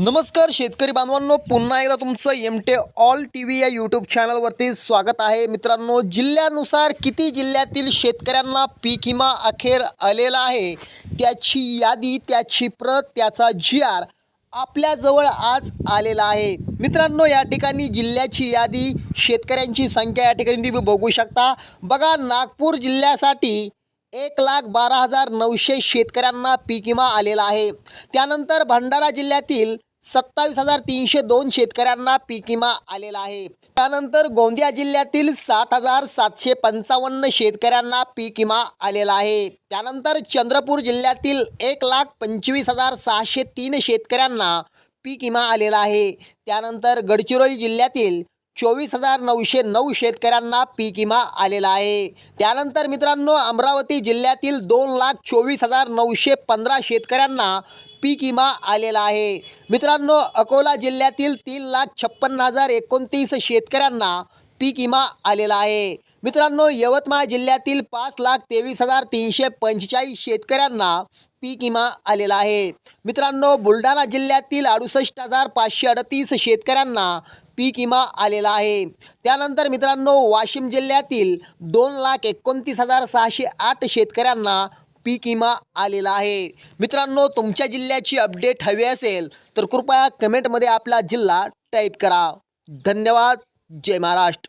नमस्कार शेतकरी बांधवांनो पुन्हा एकदा तुमचं M T all T V या यूट्यूब चॅनलवरती स्वागत आहे. मित्रांनो जिल्ह्यानुसार किती जिल्ह्यातील शेतकऱ्यांना पीक विमा अखेर आलेला आहे त्याची यादी त्याची प्रत त्याचा जी आर आपल्याजवळ आज आलेला आहे. मित्रांनो या ठिकाणी जिल्ह्याची यादी शेतकऱ्यांची संख्या या ठिकाणी तुम्ही बघू शकता. बघा नागपूर जिल्ह्यासाठी एक लाख बारा हजार नऊशे शेतकऱ्यांना पीक विमा आलेला आहे. त्यानंतर भंडारा जिल्ह्यातील सत्तावीस हजार तीनशे दोन शेतकऱ्यांना पीक विमा आलेला आहे. त्यानंतर गोंदिया जिल्ह्यातील साठ हजार सातशे पंचावन्न शेतकऱ्यांना पीक विमा आलेला आहे. त्यानंतर चंद्रपूर जिल्ह्यातील एक लाख पंचवीस हजार सहाशे तीन शेतकऱ्यांना पीक विमा आलेला आहे. त्यानंतर गडचिरोली जिल्ह्यातील चोवीस हजार नऊशे नऊ शेतकऱ्यांना पीक विमा आलेला आहे. त्यानंतर मित्रांनो अमरावती जिल्ह्यातील दोन लाख चोवीस हजार नऊशे पंधरा शेतकऱ्यांना पीक विमा आलेला आहे. मित्रांनो अकोला जिल्ह्यातील तीन लाख छप्पन्न हजार एकोणतीस शेतकऱ्यांना पीक विमा आलेला आहे. मित्रांनो यवतमाळ जिल्ह्यातील पाच लाख तेवीस हजार तीनशे पंचेचाळीस शेतकऱ्यांना पीक विमा आलेला आहे. मित्रांनो बुलढाणा जिल्ह्यातील अडुसष्ट हजार पाचशे अडतीस शेतकऱ्यांना पीक विमा आलेला आहे. त्यानंतर मित्रांनो वाशिम जिल्ह्यातील दोन लाख एकोणतीस हजार सहाशे आठ शेतकऱ्यांना पीक विमा आलेला आहे. मित्रांनो तुमच्या जिल्ह्याची अपडेट हवी असेल तर कृपया कमेंटमध्ये आपला जिल्हा टाईप करा. धन्यवाद. जय महाराष्ट्र.